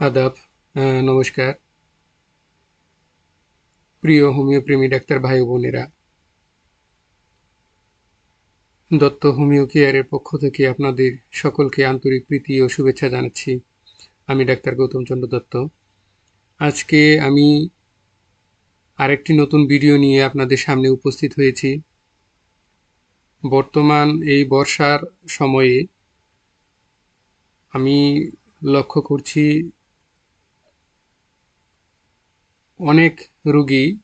আদাব নমস্কার। প্রিয় হোমিওপ্রেমী ডাক্তার ভাই বোনেরা, দত্ত হোমিও কেয়ারের পক্ষ থেকে আপনাদের সকলকে আন্তরিক প্রীতি ও শুভেচ্ছা জানাচ্ছি। আমি ডাক্তার গৌতম চন্দ্র দত্ত। আজকে আমি আরেকটি নতুন ভিডিও নিয়ে আপনাদের সামনে উপস্থিত হয়েছি। বর্তমান এই বর্ষার সময়ে আমি লক্ষ্য করছি অনেক রুগী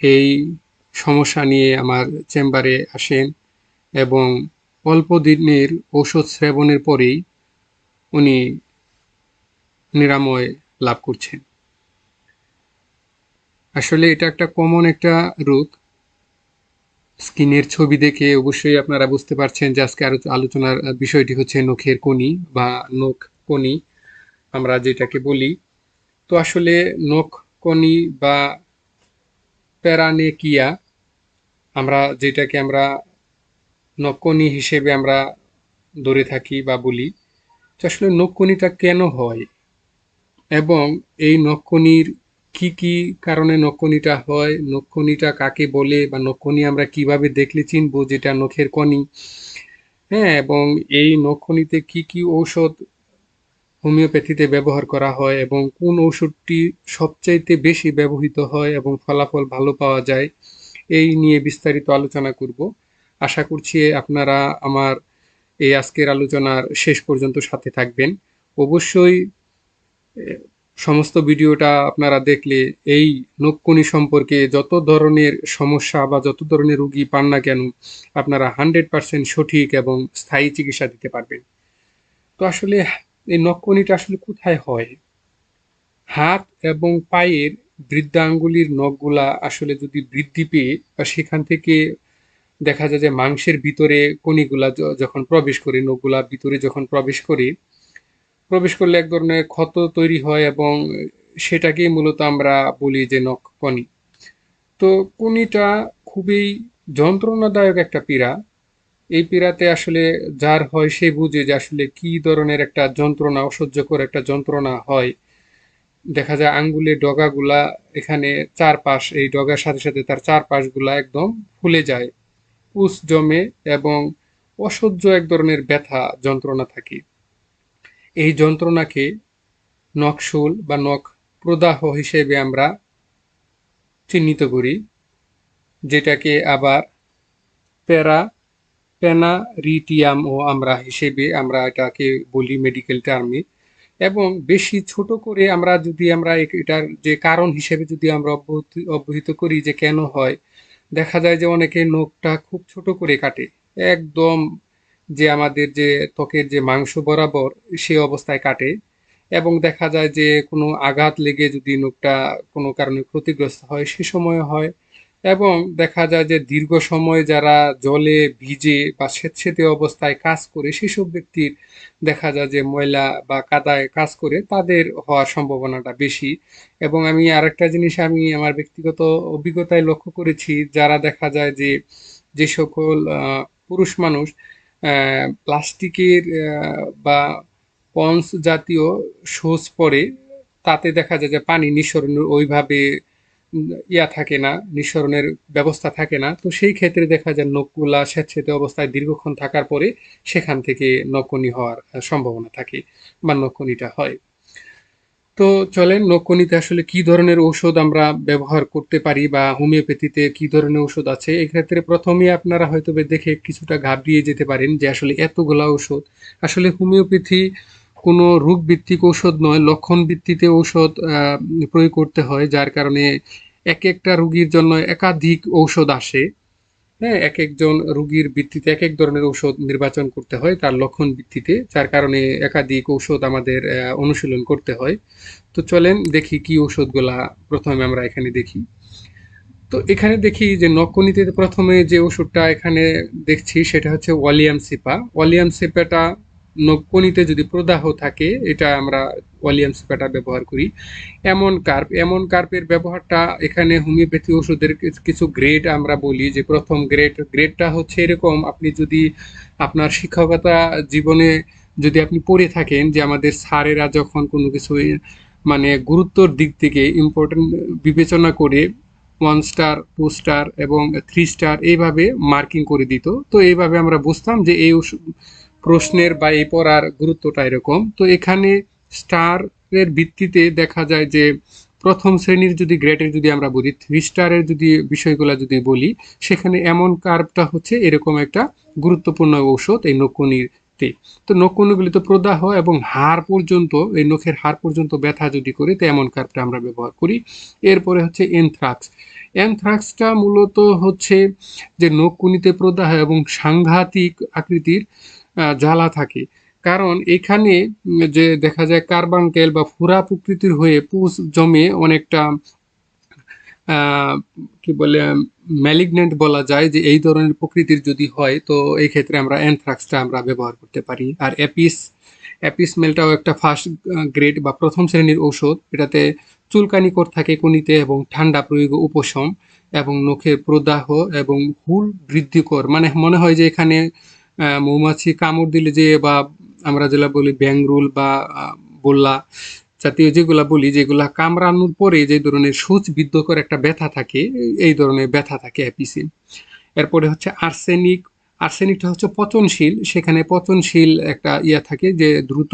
এই সমস্যা নিয়ে আমার চেম্বারে আসেন এবং অল্প দিনের ঔষধ সেবনের পরেই উনি নিরাময় লাভ করছেন। আসলে এটা একটা কমন একটা রোগ। স্কিনের ছবি দেখে অবশ্যই আপনারা বুঝতে পারছেন যে আজকে আরও আলোচনার বিষয়টি হচ্ছে নখের কনি বা নখ কনি আমরা যেটাকে বলি তো আসলে নখ কনি বা প্যারানেকিয়া আমরা যেটাকে আমরা নকনি হিসেবে আমরা ধরে থাকি বা বলি, তো আসলে নকনিটা কেন হয়? এবং এই নকনির কি কি কারণে নকনিটা হয়? নকনিটা কাকে বলে? বা নকনি আমরা কীভাবে দেখলে চিনবো যেটা নখের কনি হ্যাঁ এবং এই নখনিতে কি কি ঔষধ হোমিওপ্যাথিতে ব্যবহার করা হয় এবং কোন ওষুধটি সবচাইতে বেশি ব্যবহৃত হয় এবং ফলাফল ভালো পাওয়া যায়, এই নিয়ে বিস্তারিত আলোচনা করব। আশা করছি আপনারা আমার এই আজকের আলোচনার শেষ পর্যন্ত সাথে থাকবেন। অবশ্যই সমস্ত ভিডিওটা আপনারা দেখলে এই নক্ষণি সম্পর্কে যত ধরনের সমস্যা বা যত ধরনের রুগী পান না কেন, আপনারা হান্ড্রেড পার্সেন্ট সঠিক এবং স্থায়ী চিকিৎসা দিতে পারবেন। তো আসলে এই নখকনিটা আসলে কোথায় হয়? হাত এবং পায়ের বৃদ্ধাঙ্গুলির নখগুলা আসলে যদি বৃদ্ধি পেয়ে, বা সেখান থেকে দেখা যায় যে মাংসের ভিতরে কনিগুলা যখন প্রবেশ করে, নখগুলা ভিতরে যখন প্রবেশ করে, প্রবেশ করলে এক ধরনের ক্ষত তৈরি হয় এবং সেটাকেই মূলত আমরা বলি যে নখ কনি তো কনিটা খুবই যন্ত্রণাদায়ক একটা পীড়া। এই পীড়াতে আসলে যার হয় সে বুঝে যে আসলে কি ধরনের একটা যন্ত্রণা, অসহ্যকর একটা যন্ত্রণা হয়। দেখা যায় আঙ্গুলের ডগাগুলা এখানে চারপাশ, এই ডগার সাথে সাথে তার চারপাশগুলা একদম ফুলে যায়। পুষ জমে এবং অসহ্য এক ধরনের ব্যথা যন্ত্রণা থাকে। এই যন্ত্রণাকে নকশুল বা নখ প্রদাহ হিসেবে আমরা চিহ্নিত করি, যেটাকে আবার প্যারা ও আমরা হিসেবে আমরা এটাকে বলি মেডিকেল টার্মে এবং বেশি ছোট করে আমরা যদি আমরা এটার যে কারণ হিসেবে যদি আমরা অবহিত করি যে কেন হয়, দেখা যায় যে অনেকে নখটা খুব ছোট করে কাটে। একদম যে আমাদের যে ত্বকের যে মাংস বরাবর সে অবস্থায় কাটে। এবং দেখা যায় যে কোনো আঘাত লেগে যদি নখটা কোনো কারণে ক্ষতিগ্রস্ত হয়, সে সময় হয়। এবং দেখা যায় যে দীর্ঘ সময় যারা জলে ভিজে বা স্বেচ্ছেতে অবস্থায় কাজ করে, সেসব ব্যক্তির দেখা যায় যে ময়লা বা কাদায় কাজ করে, তাদের হওয়ার সম্ভাবনাটা বেশি। এবং আমি আরেকটা জিনিস আমি আমার ব্যক্তিগত অভিজ্ঞতায় লক্ষ্য করেছি, যারা দেখা যায় যে যে সকল পুরুষ মানুষ প্লাস্টিকের বা পন্স জাতীয় শোজ পরে, তাতে দেখা যায় যে পানি নিঃসরণের ওইভাবে ইয়া থাকে না, নিঃসরণের ব্যবস্থা থাকে না। তো সেই ক্ষেত্রে দেখা যায় নখগুলা স্বেচ্ছেতে অবস্থায় দীর্ঘক্ষণ থাকার পরে সেখান থেকে নকনি হওয়ার সম্ভাবনা থাকে বা নকনিটা হয়। তো চলেন নকনিতে আসলে কি ধরনের ঔষধ আমরা ব্যবহার করতে পারি বা হোমিওপ্যাথিতে কি ধরনের ঔষধ আছে? এক্ষেত্রে প্রথমে আপনারা হয়তো দেখে কিছুটা ঘাবড়িয়ে যেতে পারেন যে আসলে এতগুলা ঔষধ, আসলে হোমিওপ্যাথি কোনো রোগ ভিত্তিক ঔষধ নয় লক্ষণ ভিত্তিতে ঔষধ প্রয়োগ করতে হয়, যার কারণে এক একটা রুগীর জন্য একাধিক ঔষধ আসে। হ্যাঁ এক একজন রুগীর ভিত্তিতে এক এক ধরনের ঔষধ নির্বাচন করতে হয় তার লক্ষণ ভিত্তিতে যার কারণে একাধিক ঔষধ আমাদের অনুশীলন করতে হয়। তো চলেন দেখি কি ঔষধগুলা প্রথমে আমরা এখানে দেখি। তো এখানে দেখি যে নকনিতে প্রথমে যে ওষুধটা এখানে দেখছি সেটা হচ্ছে ওয়ালিয়াম সিপা। ওয়ালিয়াম সিপাটা নকনিতে যদি প্রদাহ থাকে, এটা আমরা ওয়ালিয়াম সিপাটা ব্যবহার করি। এমন কার্প, এমন কার্পের ব্যবহারটা এখানে হোমিওপ্যাথি ওষুধের কিছু গ্রেড আমরা বলি যে প্রথম গ্রেড, গ্রেডটা হচ্ছে এরকম, আপনি যদি আপনার শিক্ষকতা জীবনে যদি আপনি পড়ে থাকেন যে আমাদের স্যারেরা যখন কোনো কিছু মানে গুরুত্বর দিক থেকে ইম্পর্টেন্ট বিবেচনা করে ওয়ান স্টার টু স্টার এবং থ্রি স্টার এইভাবে মার্কিং করে দিত, তো এইভাবে আমরা বুঝতাম যে এই ওষ- প্রশ্নের বা এই পড়ার গুরুত্বটা এরকম। তো এখানে স্টারের ভিত্তিতে দেখা যায় যে প্রথম শ্রেণির যদি গ্রেডের যদি আমরা বলি থ্রি স্টারের যদি বিষয়গুলো যদি বলি, সেখানে এমন কার্ভটা হচ্ছে এরকম একটা গুরুত্বপূর্ণ ঔষধ এই নকুনিতে। তো নকুনিগুলিতে প্রদাহ এবং হাড় পর্যন্ত, এই নখের হাড় পর্যন্ত ব্যথা যদি করে, তো এমন কার্ভটা আমরা ব্যবহার করি। এরপরে হচ্ছে এনথ্রাক্স অ্যানথ্রাক্সটা মূলত হচ্ছে যে নখকুনিতে প্রদাহ এবং সাংঘাতিক আকৃতির জ্বালা থাকে। কারণ এখানে যে দেখা যায় কার্বাঙ্কেল বা ফুরা প্রকৃতির হয়ে পুষ জমে অনেকটা কি বলে ম্যালিগনেন্ট বলা যায় যে এই ধরনের প্রকৃতির যদি হয়, তো এই ক্ষেত্রে আমরা অ্যানথ্রাক্সটা আমরা ব্যবহার করতে পারি। আর অ্যাপিস অ্যাপিসমেলটাও একটা ফার্স্ট গ্রেড বা প্রথম শ্রেণির ঔষধ। এটাতে চুলকানিকর থাকে কনিতে এবং ঠান্ডা প্রয়োগ উপশম এবং নখের প্রদাহ এবং হুল বৃদ্ধিকর মানে মনে হয় যে এখানে মৌমাছি কামড় দিলে যে বা আমরা যেটা বলি ব্যাংরুল বা বল্লা জাতীয় যেগুলা বলি, যেগুলা কামড়ানোর পরে যে ধরনের সূচ বিদ্ধকর একটা ব্যথা থাকে, এই ধরনের ব্যথা থাকে অ্যাপিসে এরপরে হচ্ছে আর্সেনিক। আর্সেনিকটা হচ্ছে পচনশীল, সেখানে পচনশীল একটা ইয়া থাকে যে দ্রুত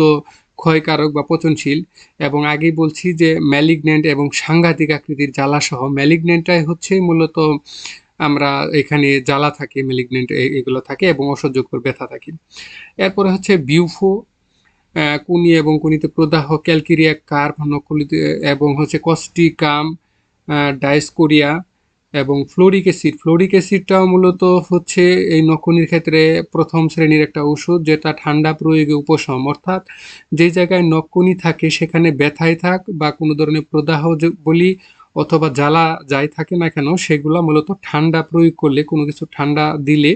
ক্ষয়কারক বা পচনশীল। এবং আগেই বলছি যে ম্যালিগনেন্ট এবং সাংঘাতিক আকৃতির জ্বালাসহ ম্যালিগনেন্টটাই হচ্ছে মূলত আমরা এখানে জ্বালা থাকে ম্যালিগনেন্ট এগুলো থাকে এবং অসহ্যকর ব্যথা থাকে। এরপরে হচ্ছে বিউফো কুনি এবং কুনিতে প্রদাহ, ক্যালকিরিয়া কার্ভ নকলিতে, এবং হচ্ছে কস্টিকাম ডাইসকোরিয়া এবং ফ্লোরিক অ্যাসিড। ফ্লোরিক অ্যাসিডটাও মূলত হচ্ছে এই নকুনির ক্ষেত্রে প্রথম শ্রেণির একটা ওষুধ যেটা ঠান্ডা প্রয়োগে উপশম। অর্থাৎ যে জায়গায় নকুনি থাকে সেখানে ব্যথায় থাক বা কোনো ধরনের প্রদাহ বলি অথবা জ্বালা যাই থাকে না কেন, সেগুলো মূলত ঠান্ডা প্রয়োগ করলে, কোনো কিছু ঠান্ডা দিলে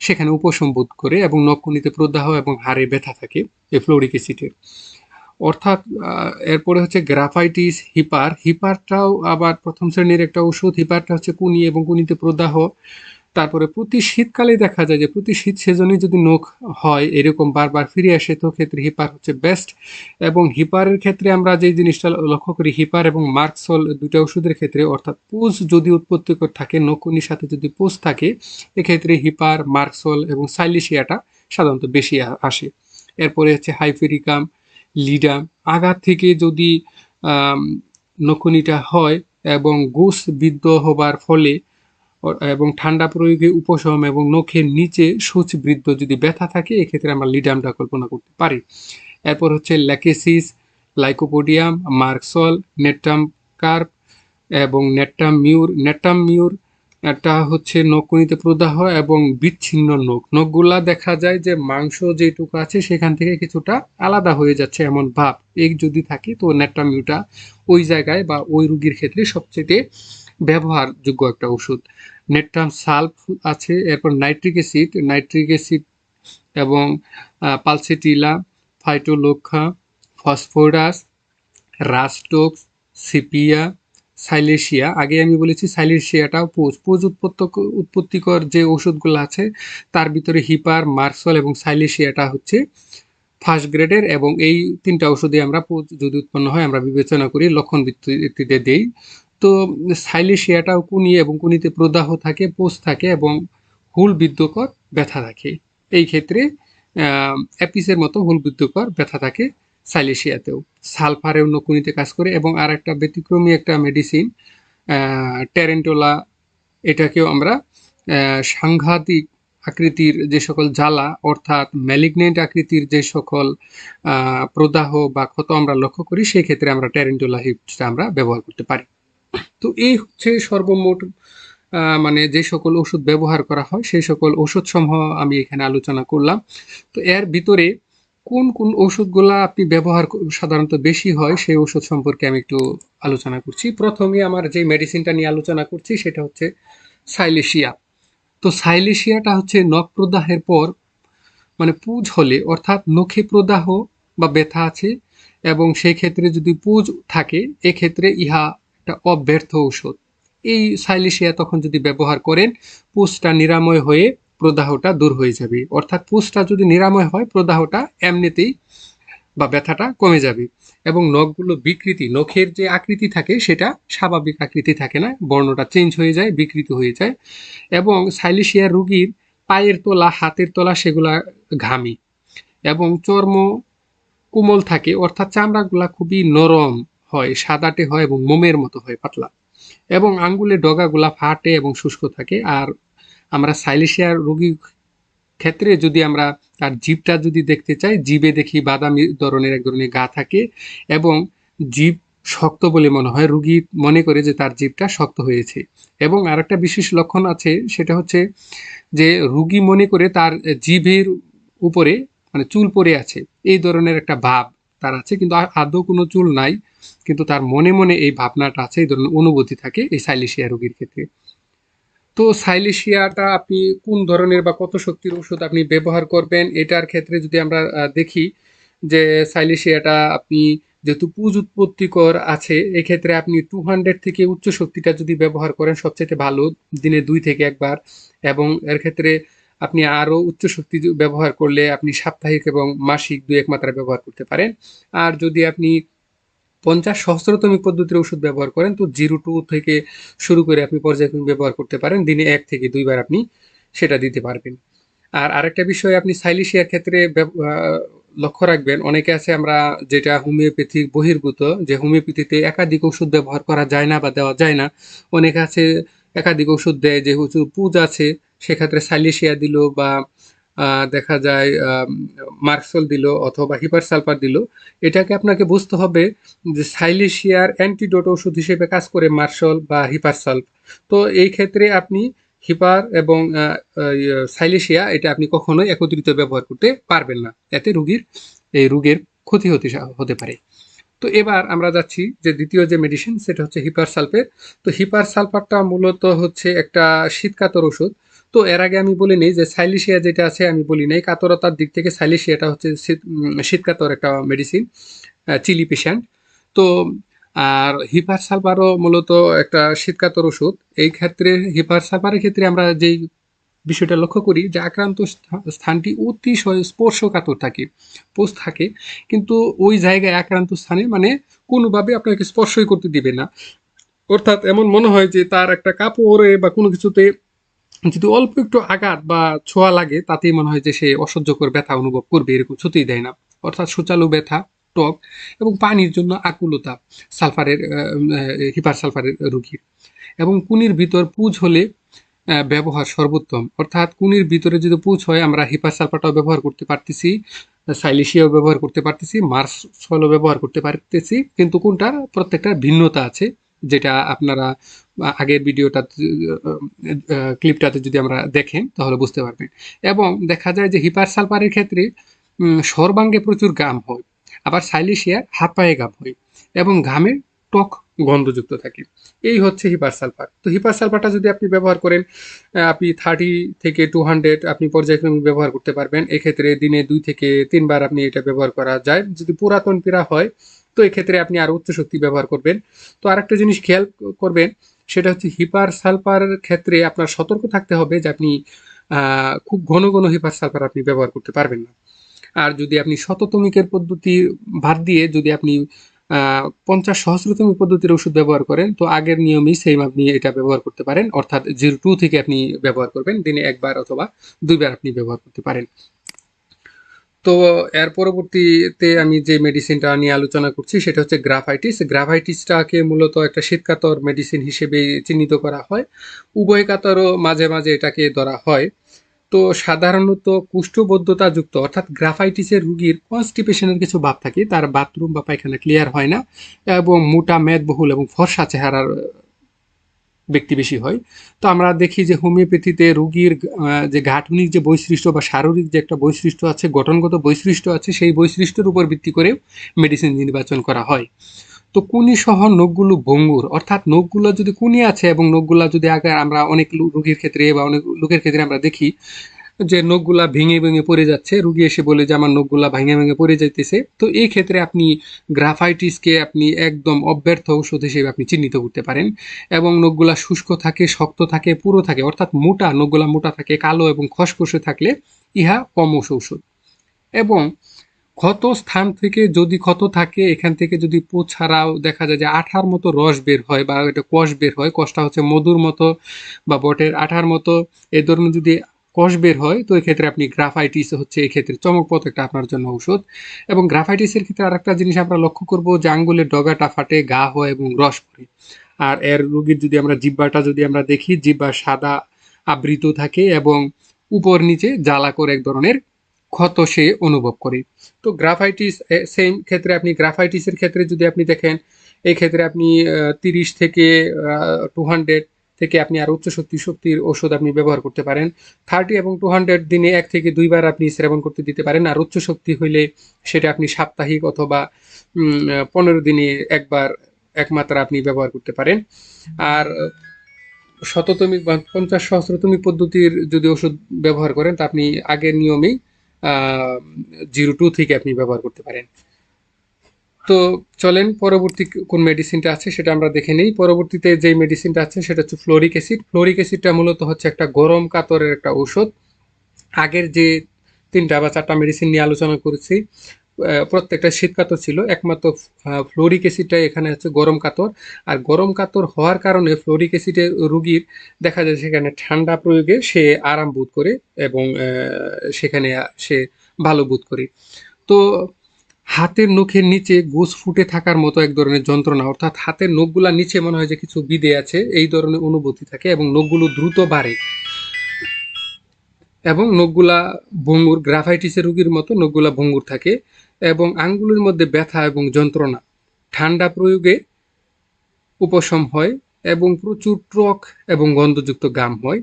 সেখানে উপশম বোধ করে এবং নকুনিতে প্রদাহ এবং হাড়ে ব্যথা থাকে এই ফ্লোরিক অ্যাসিডের অর্থাৎ এরপরে হচ্ছে গ্রাফাইটিস, হিপার। হিপারটাও আবার প্রথম শ্রেণির একটা ওষুধ। হিপারটা হচ্ছে কুনি এবং কুনিতে প্রদাহ। তারপরে প্রতি শীতকালে দেখা যায় যে প্রতি শীত সেজনে যদি নখ হয় এরকম বারবার ফিরে আসে তো ক্ষেত্রে হিপার হচ্ছে বেস্ট এবং হিপারের ক্ষেত্রে আমরা যে জিনিসটা লক্ষ্য করি হিপার এবং মার্কসল দুটো ওষুধের ক্ষেত্রে অর্থাৎ পুজ যদি উৎপত্তিকর থাকে নকুনির সাথে যদি পুজ থাকে এক্ষেত্রে হিপার মার্কসল এবং সাইলিশিয়াটা সাধারণত বেশি আসে। এরপরে হচ্ছে হাইফেরিকাম লিডাম আঘাত থেকে যদি আম, নখুনিটা হয় এবং গোস বিদ্ধ হবার ফলে এবং ঠান্ডা প্রয়োগে উপশম এবং নখের নিচে সূচ বৃদ্ধ যদি ব্যথা থাকে, এক্ষেত্রে আমরা লিডামটা কল্পনা করতে পারি। এরপর হচ্ছে Lachesis, Lycopodium, merc sol natrum carb এবং নেট্টাম মিউর। নেট্টাম মিউর একটা হচ্ছে নখকুনিতে প্রদাহ এবং বিচ্ছিন্ন নখ। নখগুলা দেখা যায় যে মাংস যেটুকু আছে, সেখান থেকে কিছুটা আলাদা হয়ে যাচ্ছে এমন ভাব। এই যদি থাকে, তো নেট্টামিউটা ওই জায়গায় বা ওই রোগীর ক্ষেত্রে সবচেয়ে ব্যবহারযোগ্য একটা ওষুধ। নেট্টাম সালফ আছে, এরপর নাইট্রিক অ্যাসিড নাইট্রিক অ্যাসিড এবং pulsatilla, phytolacca, phosphorus, rhus tox, sepia, silicea. আগে আমি বলেছি সাইলেশিয়াটাও পোজ পোজ উৎপত্ত উৎপত্তিকর যে ওষুধগুলো আছে, তার ভিতরে হিপার, মার্সল এবং সাইলেশিয়াটা হচ্ছে ফার্স্ট গ্রেডের এবং এই তিনটা ওষুধে আমরা পোজ যদি উৎপন্ন হয়, আমরা বিবেচনা করি, লক্ষণ ভিত্তিতে দেই। সাইলেশিয়াটাও কুনি এবং কুনিতে প্রদাহ থাকে, পোষ থাকে এবং হুল বিদ্যকর ব্যথা থাকে। এই ক্ষেত্রে অ্যাপিসের মতো হুল বিদ্যকর ব্যথা থাকে সাইলেশিয়াতেও সালফারেও কুনিতে কাজ করে এবং আর একটা ব্যতিক্রমী একটা মেডিসিন ট্যারেন্টোলা এটাকেও আমরা সাংঘাতিক আকৃতির যে সকল জ্বালা অর্থাৎ ম্যালিগনেন্ট আকৃতির যে সকল প্রদাহ বা ক্ষত আমরা লক্ষ্য করি, সেই ক্ষেত্রে আমরা ট্যারেন্টোলা হিপসটা আমরা ব্যবহার করতে পারি। তো এই হচ্ছে সর্বমোট মানে যে সকল ওষুধ ব্যবহার করা হয়, সেই সকল ওষুধ সমূহ আমি এখানে আলোচনা করলাম। তো এর ভিতরে কোন কোন ওষুধগুলা আপনি ব্যবহার সাধারণত বেশি হয়, সেই ওষুধ সম্পর্কে আমি একটু আলোচনা করছি। প্রথমে আমার যে মেডিসিনটা নিয়ে আলোচনা করছি, সেটা হচ্ছে সাইলেশিয়া। তো সাইলেশিয়াটা হচ্ছে নখ প্রদাহের পর মানে পুজ হলে, অর্থাৎ নখে প্রদাহ বা ব্যথা আছে, এবং সেই ক্ষেত্রে যদি পুজ থাকে, এক্ষেত্রে ইহা একটা অব্যর্থ ঔষধ। এই সাইলেশিয়া তখন যদি ব্যবহার করেন পুজটা নিরাময় হয়ে প্রদাহটা দূর হয়ে যাবে। অর্থাৎ পুষটা যদি নিরাময় হয়, প্রদাহটা এমনিতেই বা ব্যথাটা কমে যাবে এবং নখগুলো বিকৃতি, নখের যে আকৃতি থাকে সেটা স্বাভাবিক আকৃতি থাকে না, বর্ণটা চেঞ্জ হয়ে যায়, বিকৃত হয়ে যায় এবং সাইলিশিয়া রুগীর পায়ের তলা, হাতের তলা সেগুলা ঘামি এবং চর্ম কোমল থাকে, অর্থাৎ চামড়াগুলা খুবই নরম হয়, সাদাটে হয় এবং মোমের মতো হয়, পাতলা। এবং আঙ্গুলের ডগাগুলা ফাটে এবং শুষ্ক থাকে। আর আমরা সাইলেশিয়ার রোগীর ক্ষেত্রে যদি আমরা তার জিভটা যদি দেখতে চাই জিভে দেখি বাদামি ধরনের এক ধরনের গা থাকে এবং জীব শক্ত বলে মনে হয়, রুগী মনে করে যে তার জিভটা শক্ত হয়েছে। এবং আর একটা বিশেষ লক্ষণ আছে, সেটা হচ্ছে যে রুগী মনে করে তার জিভের উপরে মানে চুল পড়ে আছে, এই ধরনের একটা ভাব। তার আছে, কিন্তু আদৌ কোনো চুল নাই, কিন্তু তার মনে মনে এই ভাবনাটা আছে, এই ধরনের অনুভূতি থাকে এই সাইলেশিয়া রোগীর ক্ষেত্রে। তো সাইলেশিয়াটা আপনি কোন ধরনের বা কত শক্তির ওষুধ আপনি ব্যবহার করবেন, এটার ক্ষেত্রে যদি আমরা দেখি যে সাইলেশিয়াটা আপনি যেহেতু পুজ উৎপত্তিকর আছে, এক্ষেত্রে আপনি টু হান্ড্রেড থেকে উচ্চ শক্তিটা যদি ব্যবহার করেন সবচেয়ে ভালো, দিনে দুই থেকে একবার, এবং এর ক্ষেত্রে আপনি আরও উচ্চ শক্তি ব্যবহার করলে আপনি সাপ্তাহিক এবং মাসিক দুই এক মাত্রা ব্যবহার করতে পারেন। আর যদি আপনি পঞ্চাশ সহস্রতমিক পদ্ধতির ওষুধ ব্যবহার করেন, তো জিরো টু থেকে শুরু করে আপনি পর্যায়ক্রমিক ব্যবহার করতে পারেন। দিনে এক থেকে দুইবার আপনি সেটা দিতে পারবেন। আর আরেকটা বিষয়, আপনি সাইলিশিয়ার ক্ষেত্রে লক্ষ্য রাখবেন, অনেকে আছে আমরা যেটা হোমিওপ্যাথি বহির্ভূত, যে হোমিওপ্যাথিতে একাধিক ওষুধ ব্যবহার করা যায় না বা দেওয়া যায় না। অনেকে আছে একাধিক ওষুধ দেয় যে ওষুধ পুজ আছে সেক্ষেত্রে সাইলিশিয়া দিল বা দেখা যায় মার্কসল দিল অথবা হিপার সালফার দিল। এটাকে আপনাকে বুঝতে হবে যে সাইলিশিয়ার অ্যান্টিডোট ওষুধ হিসেবে কাজ করে মার্শল বা হিপার সালফ তো এই ক্ষেত্রে আপনি হিপার এবং ইয়ে, সাইলেশিয়া এটা আপনি কখনোই একত্রিত ব্যবহার করতে পারবেন না। এতে রুগীর এই রোগের ক্ষতি হতে হতে পারে। তো এবার আমরা যাচ্ছি যে দ্বিতীয় যে মেডিসিন সেটা হচ্ছে হিপার সালফেট তো হিপার সালফারটা মূলত হচ্ছে একটা শীতকাতর ওষুধ। তো এর আগে আমি বলি নেই যে সাইলিশিয়া যেটা আছে আমি বলি নাই। কাতরতার দিক থেকে সাইলিশিয়াটা হচ্ছে শীতকাতর একটা মেডিসিন চিলি পেশেন্ট তো, আর হিপার সালফারও মূলত একটা শীতকাতর ওষুধ। এই ক্ষেত্রে, হিপার সালফারের ক্ষেত্রে আমরা যেই বিষয়টা লক্ষ্য করি যে আক্রান্ত স্থা- স্থানটি অতিশয় স্পর্শকাতর থাকে পোস্ট থাকে। কিন্তু ওই জায়গায় আক্রান্ত স্থানে মানে কোনোভাবে আপনাকে স্পর্শই করতে দিবে না। অর্থাৎ এমন মনে হয় যে তার একটা কাপড়ে বা কোনো কিছুতে যদি অল্প একটু আঘাত বা ছোঁয়া লাগে, তাতেই মনে হয় যে সে অসহ্যকর ব্যথা অনুভব করবে, এরকম ছুতেই দেয় না। অর্থাৎ সুচালু ব্যথা, টক এবং পানির জন্য আকুলতা সালফারের হিপার সালফারের রোগীর এবং কুনির ভিতর পুজ হলে ব্যবহার সর্বোত্তম। অর্থাৎ কুনির ভিতরে যদি পুজ হয়, আমরা হিপার সালফারটাও ব্যবহার করতে পারতেছি সাইলিশিয়াও ব্যবহার করতে পারতেছি মার্সলও ব্যবহার করতে পারতেছি, কিন্তু কোনটার প্রত্যেকটার ভিন্নতা আছে, যেটা আপনারা আগের ভিডিওটা ক্লিপটাতে যদি আমরা দেখেন, তাহলে বুঝতে পারবেন। এবং দেখা যায় যে হিপার সালফারের ক্ষেত্রে সর্বাঙ্গে প্রচুর ঘাম হয়, আবার সাইলিশিয়ার হাত পায়ে গাম হয়, এবং ঘামে টক গন্ধযুক্ত থাকে। এই হচ্ছে হিপার সালফার। তো হিপার সালফারটা যদি আপনি ব্যবহার করেন আপনি থার্টি থেকে টু হান্ড্রেড আপনি পর্যায়ক্রমিক ব্যবহার করতে পারবেন। এক্ষেত্রে দিনে দুই থেকে তিনবার আপনি এটা ব্যবহার করা যায়। যদি পুরাতন পীড়া হয়, তো এক্ষেত্রে আপনি আরও উচ্চ শক্তি ব্যবহার করবেন। তো আরেকটা জিনিস খেয়াল করবেন সেটা হচ্ছে হিপার সালফারের ক্ষেত্রে আপনার সতর্ক থাকতে হবে যে আপনি খুব ঘন ঘন হিপার সালফার আপনি ব্যবহার করতে পারবেন না। আর যদি আপনি শততমিকের পদ্ধতি বাদ দিয়ে যদি আপনি পঞ্চাশ সহস্রতমিক পদ্ধতির ওষুধ ব্যবহার করেন, তো আগের নিয়মেই সেম আপনি এটা ব্যবহার করতে পারেন। অর্থাৎ জিরো টু থেকে আপনি ব্যবহার করবেন। দিনে একবার অথবা দুইবার আপনি ব্যবহার করতে পারেন। তো এর পরবর্তীতে আমি যে মেডিসিনটা নিয়ে আলোচনা করছি, সেটা হচ্ছে গ্রাফাইটিস গ্রাফাইটিসটাকে মূলত একটা শীতকাতর মেডিসিন হিসেবে চিহ্নিত করা হয়। উভয় কাতরও মাঝে মাঝে এটাকে ধরা হয়। তো সাধারণত কুষ্ঠবদ্ধতা যুক্ত অর্থাৎ গ্রাফাইটিসের রুগীর কনস্টিপেশনের কিছু ভাব থাকে। তার বাথরুম বা পায়খানা ক্লিয়ার হয় না এবং মোটা, মেদবহুল এবং ফর্সা চেহারার ব্যক্তি বেশি হয়। তো আমরা দেখি যে হোমিওপ্যাথিতে রোগীর যে গাঠনিক যে বৈশিষ্ট্য বা শারীরিক যে একটা বৈশিষ্ট্য আছে, গঠনগত বৈশিষ্ট্য আছে, সেই বৈশিষ্ট্যের উপর ভিত্তি করে মেডিসিন নির্বাচন করা হয়। তো কুনি সহ নখগুলো ভঙ্গুর, অর্থাৎ নখগুলো যদি কুনি আছে এবং নখগুলো যদি আগে আমরা অনেক রুগীর ক্ষেত্রে বা অনেক লোকের ক্ষেত্রে আমরা দেখি যে নখগুলা ভেঙে ভেঙে পড়ে যাচ্ছে, রুগী এসে বলে যে আমার নখগুলা ভেঙে ভেঙে পড়ে যাইতেছে। তো এই ক্ষেত্রে আপনি গ্রাফাইটিসকে আপনি একদম অব্যর্থ ঔষধ হিসেবে আপনি চিহ্নিত করতে পারেন এবং নখগুলা শুষ্ক থাকে, শক্ত থাকে, পুরো থাকে, অর্থাৎ মোটা, নখগুলা মোটা থাকে, কালো এবং খসখসে থাকলে ইহা কমস ঔষধ। এবং ক্ষত স্থান থেকে যদি ক্ষত থাকে, এখান থেকে যদি পু ছাড়াও দেখা যায় যে আঠার মতো রস বের হয় বা এটা কষ বের হয়, কষটা হচ্ছে মধুর মতো বা বটের আঠার মতো, এ ধরনের যদি কষ বের হয়, তো এক্ষেত্রে আপনি গ্রাফাইটিস হচ্ছে এক্ষেত্রে চমকপথ একটা আপনার জন্য ঔষধ। এবং গ্রাফাইটিসের ক্ষেত্রে আর একটা জিনিস আমরা লক্ষ্য করব, যে আঙ্গুলের ডগাটা ফাটে, গা হয় এবং রস পড়ে। আর এর রোগীর যদি আমরা জিব্বাটা যদি আমরা দেখি, জিব্বা সাদা আবৃত থাকে এবং উপর নিচে জ্বালা করে এক ধরনের ক্ষত সে অনুভব করে। তো গ্রাফাইটিস সেম ক্ষেত্রে আপনি গ্রাফাইটিসের ক্ষেত্রে যদি আপনি দেখেন এই ক্ষেত্রে আপনি তিরিশ থেকে টু হান্ড্রেড থেকে আপনি আর উচ্চ শক্তি, শক্তির ওষুধ আপনি ব্যবহার করতে পারেন। থার্টি এবং টু হান্ড্রেড দিনে এক থেকে দুইবার আপনি সেবন করতে দিতে পারেন। আর উচ্চ শক্তি হইলে সেটা আপনি সাপ্তাহিক অথবা পনেরো দিনে একবার একমাত্রা আপনি ব্যবহার করতে পারেন। আর শততমিক বা পঞ্চাশ সহস্রতমিক পদ্ধতির যদি ওষুধ ব্যবহার করেন, তা আপনি আগের নিয়মেই জিরো টু থেকে আপনি ব্যবহার করতে পারেন। তো চলেন, পরবর্তী কোন মেডিসিনটা আছে সেটা আমরা দেখে নিই। পরবর্তীতে যে মেডিসিনটা আছে সেটা হচ্ছে ফ্লোরিক অ্যাসিড ফ্লোরিক অ্যাসিডটা মূলত হচ্ছে একটা গরম কাতরের একটা ঔষধ। আগের যে তিনটা বা চারটা মেডিসিন নিয়ে আলোচনা করেছি প্রত্যেকটা শীত কাতর ছিল। একমাত্র ফ্লোরিক অ্যাসিডটা এখানে হচ্ছে গরম কাতর। আর গরম কাতর হওয়ার কারণে ফ্লোরিক অ্যাসিডের রুগীর দেখা যায় সেখানে ঠান্ডা প্রয়োগে সে আরাম বোধ করে এবং সেখানে সে ভালো বোধ করে। তো হাতের নখের নিচে গোস ফুটে থাকার মতো এক ধরনের যন্ত্রণা। অর্থাৎ হাতের নখগুলা নিচে মনে হয় যে কিছু বিদে আছে, এই ধরনের অনুভূতি থাকে এবং নখগুলো দ্রুত বাড়ে। এবং নখগুলা ভঙ্গুর, গ্রাফাইটিসের রুগীর মতো নখগুলা ভঙ্গুর থাকে এবং আঙ্গুলের মধ্যে ব্যথা এবং যন্ত্রণা, ঠান্ডা প্রয়োগে উপশম হয় এবং প্রচুর ট্রক এবং গন্ধযুক্ত গাম হয়।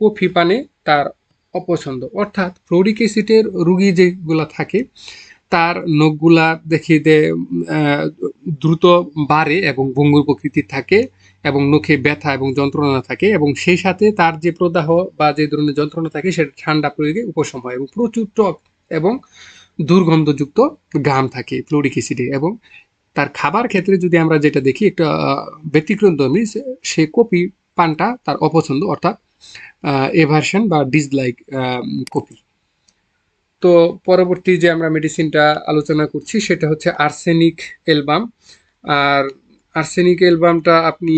কফি পানে তার অপছন্দ। অর্থাৎ ফ্লোরিক অ্যাসিডের রুগী যেগুলো থাকে তার নখগুলা দেখিয়ে দেয় দ্রুত বাড়ে এবং ভঙ্গুর প্রকৃতির থাকে এবং নখে ব্যথা এবং যন্ত্রণা থাকে এবং সেই সাথে তার যে প্রদাহ বা যে ধরনের যন্ত্রণা থাকে সেটা ঠান্ডা প্রয়োগে উপশম হয় এবং প্রচুর টক এবং দুর্গন্ধযুক্ত গাম থাকে ফ্লোরিক অ্যাসিডে এবং তার খাবার ক্ষেত্রে যদি আমরা যেটা দেখি একটা ব্যতিক্রম ধর্মী সে কপি পানটা তার অপছন্দ অর্থাৎ এভার্সন বা ডিসলাইক কপি। তো পরবর্তী যে আমরা মেডিসিনটা আলোচনা করছি, সেটা হচ্ছে আর্সেনিক অ্যালবাম আর আর্সেনিক অ্যালবামটা আপনি,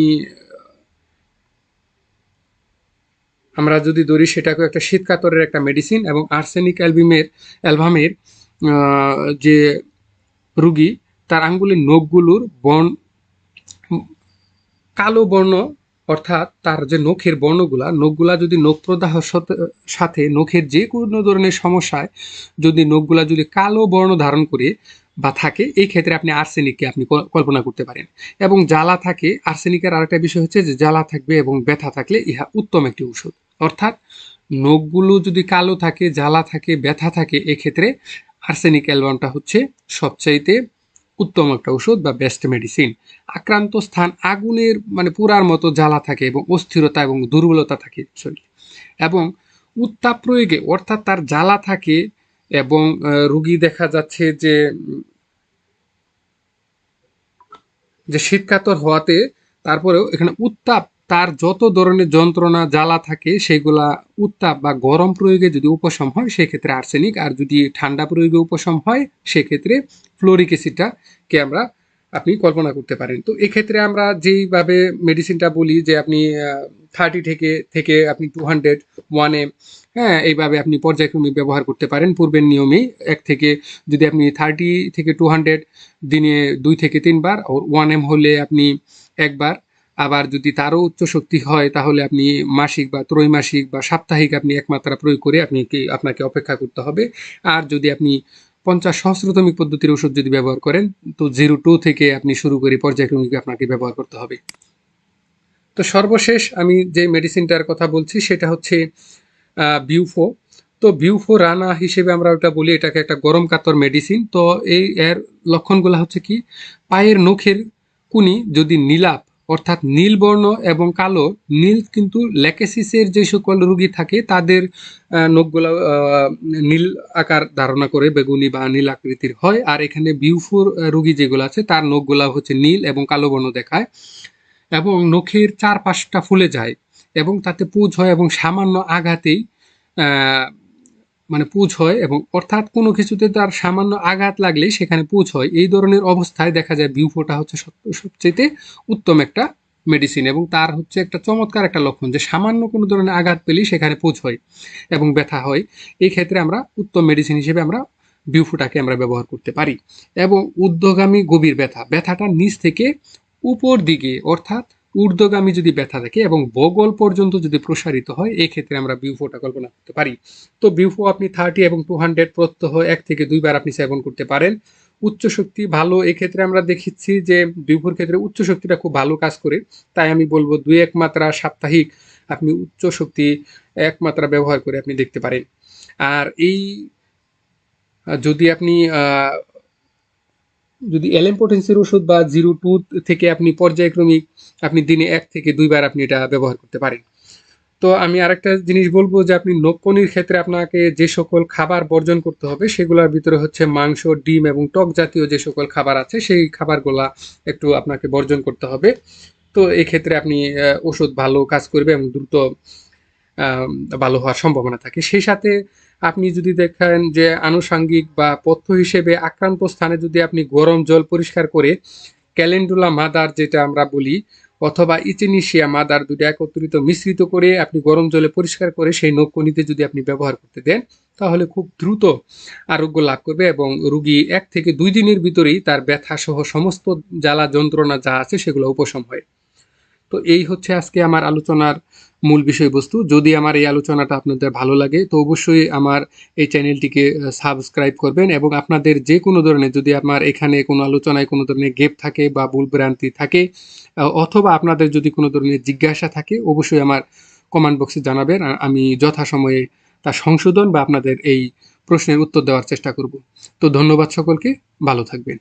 আমরা যদি ধরি সেটাকে একটা শীতকাতরের একটা মেডিসিন এবং আর্সেনিক অ্যালবিমের অ্যালবামের যে রুগী, তার আঙ্গুলের নখগুলোর বর্ণ, কালো বর্ণ অর্থাৎ তার যে নখের বর্ণগুলা, নখগুলা যদি নখ প্রদাহ সাথে নখের যে কোনো ধরনের সমস্যায় যদি নখগুলা যদি কালো বর্ণ ধারণ করে বা থাকে, এই ক্ষেত্রে আপনি আর্সেনিককে আপনি কল্পনা করতে পারেন। এবং জ্বালা থাকে, আর্সেনিকের আরেকটা বিষয় হচ্ছে যে জ্বালা থাকবে এবং ব্যথা থাকলে ইহা উত্তম একটি ওষুধ অর্থাৎ নখগুলো যদি কালো থাকে, জ্বালা থাকে, ব্যথা থাকে, এক্ষেত্রে আর্সেনিক অ্যালবামটা হচ্ছে সবচাইতে উত্তম একটা ওষুধ বা বেস্ট মেডিসিন আক্রান্ত স্থান আগুনের মানে পুরার মতো জ্বালা থাকে এবং অস্থিরতা এবং দুর্বলতা থাকে শরীরে। এবং উত্তাপ প্রয়োগে অর্থাৎ তার জ্বালা থাকে এবং রুগী দেখা যাচ্ছে যে যে শীতকাতর হওয়াতে তারপরেও এখানে উত্তাপ তার যত ধরনের যন্ত্রণা, জ্বালা থাকে, সেগুলা উত্তাপ বা গরম প্রয়োগে যদি উপশম হয়, সেক্ষেত্রে আর্সেনিক আর যদি ঠান্ডা প্রয়োগে উপশম হয়, সেক্ষেত্রে ফ্লোরিক অ্যাসিডটাকে আমরা, আপনি কল্পনা করতে পারেন। তো এক্ষেত্রে আমরা যেইভাবে মেডিসিনটা বলি, যে আপনি থার্টি থেকে থেকে আপনি টু হান্ড্রেড ওয়ান এম হ্যাঁ এইভাবে আপনি পর্যায়ক্রমিক ব্যবহার করতে পারেন। পূর্বের নিয়মেই এক থেকে, যদি আপনি থার্টি থেকে টু হান্ড্রেড দিনে দুই থেকে তিনবার ওয়ান এম হলে আপনি একবার আবার যদি তারও উচ্চ শক্তি হয়, তাহলে আপনি মাসিক বা ত্রৈমাসিক বা সাপ্তাহিক আপনি একমাত্রা প্রয়োগ করে আপনি আপনাকে অপেক্ষা করতে হবে। আর যদি আপনি পঞ্চাশ সহস্রতমিক পদ্ধতির ওষুধ যদি ব্যবহার করেন, তো জিরো টু থেকে আপনি শুরু করে পর্যায়ক্রমিক আপনাকে ব্যবহার করতে হবে। তো সর্বশেষ আমি যে মেডিসিনটার কথা বলছি, সেটা হচ্ছে বিউফো। তো বিউফো রানা হিসেবে আমরা ওটা বলি, এটাকে একটা গরম কাতর মেডিসিন। তো এই এর লক্ষণগুলো হচ্ছে কি, পায়ের নখের কুনি যদি নীলাপ অর্থাৎ নীল বর্ণ এবং কালো, নীল কিন্তু ল্যাকেসিসের যে সকল রুগী থাকে, তাদের নখগুলো নীল আকার ধারণা করে বেগুনি বা নীল আকৃতির হয়। আর এখানে বিউফোর রুগী যেগুলো আছে, তার নখগুলা হচ্ছে নীল এবং কালো বর্ণ দেখায় এবং নখের চারপাশটা ফুলে যায় এবং তাতে পুজ হয় এবং সামান্য আঘাতেই মানে পুজ হয় এবং অর্থাৎ কোনো কিছুতে তার সামান্য আঘাত লাগলে সেখানে পুজ হয়। এই ধরনের অবস্থায় দেখা যায় বিউফোটা হচ্ছে সব- সবচেয়ে উত্তম একটা মেডিসিন এবং তার হচ্ছে একটা চমৎকার একটা লক্ষণ যে সামান্য কোনো ধরনের আঘাত পেলেই সেখানে পুজ হয় এবং ব্যথা হয়। এই ক্ষেত্রে আমরা উত্তম মেডিসিন হিসেবে আমরা বিউফোটাকে আমরা ব্যবহার করতে পারি। এবং ঊর্ধ্বগামী গভীর ব্যথা, ব্যথাটা নিচ থেকে উপর দিকে অর্থাৎ ঊর্ধ্বগামী যদি ব্যথা থাকে এবং বগল পর্যন্ত যদি প্রসারিত হয় এই ক্ষেত্রে আমরা বিউফোটা কল্পনা করতে পারি। তো বিউফো আপনি থার্টি এবং টু হান্ড্রেড প্রত্যহ এক থেকে দুইবার আপনি সেবন করতে পারেন। উচ্চ শক্তি ভালো, এক্ষেত্রে আমরা দেখেছি যে বিউফোর ক্ষেত্রে উচ্চ শক্তিটা খুব ভালো কাজ করে। তাই আমি বলব দুই এক মাত্রা সাপ্তাহিক আপনি উচ্চ শক্তি এক মাত্রা ব্যবহার করে আপনি দেখতে পারেন। আর এই, যদি আপনি যদি এলএম পোটেন্সির ওষুধ বা জিরো টু থেকে আপনি পর্যায়ক্রমিক আপনি দিনে এক থেকে দুইবার আপনি এটা ব্যবহার করতে পারেন। তো আমি আরেকটা জিনিস বলব যে আপনি নকনির ক্ষেত্রে আপনাকে যে সকল খাবার বর্জন করতে হবে সেগুলোর ভিতরে হচ্ছে মাংস, ডিম এবং টক জাতীয় যে সকল খাবার আছে সেই খাবারগুলা একটু আপনাকে বর্জন করতে হবে। তো এই ক্ষেত্রে আপনি ওষুধ ভালো কাজ করবে এবং দ্রুত ভালো হওয়ার সম্ভাবনা থাকে। সেই সাথে আপনি যদি দেখেন যে আনুষাঙ্গিক বা পথ্য হিসেবে আক্রান্ত স্থানে যদি আপনি গরম জল পরিষ্কার করে ক্যালেন্ডুলা মাদার যেটা আমরা বলি, অথবা ইচিনিশিয়া মাদার দুটো একত্রিত মিশ্রিত করে আপনি গরম জলে পরিষ্কার করে সেই নখকনিতে যদি আপনি ব্যবহার করতে দেন, তাহলে খুব দ্রুত আরোগ্য লাভ করবে এবং রুগী এক থেকে দুই দিনের ভিতরেই তার ব্যথা সহ সমস্ত জ্বালা যন্ত্রণা যা আছে সেগুলো উপশম হয়। তো এই হচ্ছে আজকে আমার আলোচনার মূল বিষয়বস্তু। যদি আমার এই আলোচনাটা আপনাদের ভালো লাগে, তো অবশ্যই আমার এই চ্যানেলটিকে সাবস্ক্রাইব করবেন এবং আপনাদের যে কোনো ধরনের যদি আমার এখানে কোনো আলোচনায় কোনো ধরনের গেপ থাকে বা ভুল ভ্রান্তি থাকে অথবা আপনাদের যদি কোনো ধরনের জিজ্ঞাসা থাকে, অবশ্যই আমার কমেন্ট বক্সে জানাবেন। আমি যথাসময়ে তার সংশোধন বা আপনাদের এই প্রশ্নের উত্তর দেওয়ার চেষ্টা করব। তো ধন্যবাদ সকলকে, ভালো থাকবেন।